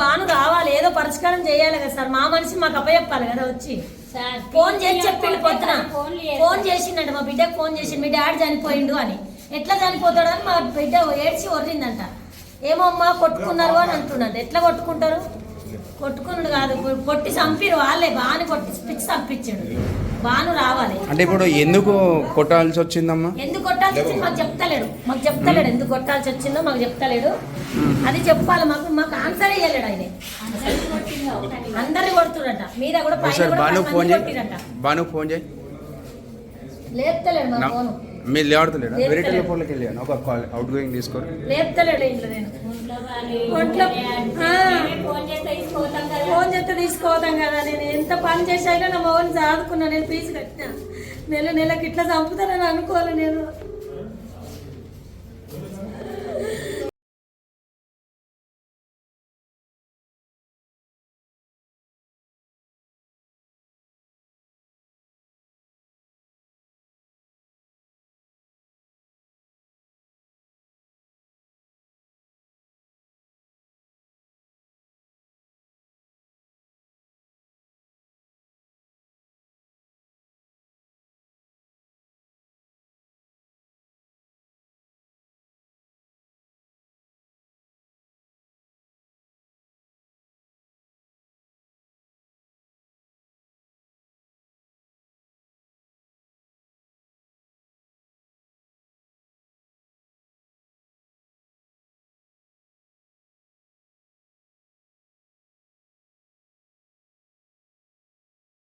బాను రావాలి ఏదో పరిష్కారం చేయాలి కదా సార్. మా మనిషి మాకు అప్పచెప్పాలి కదా వచ్చి. ఫోన్ చేసి చెప్పిండు పొద్దున. ఫోన్. చేసిండంట మా బిడ్డకు ఫోన్ చేసి మీ డాడీ చనిపోయిండు అని. ఎట్లా చనిపోతాడు అని మా బిడ్డ ఏడ్చి ఒర్రిందంట. ఏమో అమ్మా కొట్టుకున్నారు అని అంటున్నాడు ఎట్లా కొట్టుకుంటారు? కొట్టుకున్నాడు కాదు కొట్టి చంపిరు వాళ్ళే. బాను కొట్టి పిచ్చి చంపించాడు. బాను రావాలి. అంటే ఇప్పుడు ఎందుకు కొట్టాల్సి వచ్చిందమ్మా? ఎందుకు కొట్టాల్సి వచ్చింది? మాకు చెప్తలేడు. మాకు చెప్తలేడు ఎందుకు కొట్టాల్సి వచ్చిందో మాకు చెప్తలేడు. అది చెప్పాలి మాకు మాకు ఆన్సర్ ఇయ్యలేడు ఆయన. అందరిని కొడుతుడట మీద కూడా పైన బాను ఫోన్ చేయి. బాను ఫోన్ చేయి. లేపుతలేడు మా ఫోను. మీరు లేవడతలేడా? వేరే. టెలిఫోన్లోకి వెళ్ళాను ఒక కాల్ అవుట్ గోయింగ్ తీసుకోరు లేపుతలేడు ఇంట్లో నేను. ఒంట్లో ఫోన్ చేస్తే తీసుకోతాం కదా. ఫోన్ కదా. నేను ఎంత పని చేశాక నా మౌని సాదుకున్నా నేను ఫీజు కట్టినా. నెల నెలకి ఇట్లా చంపుతానని అనుకోవాలి నేను.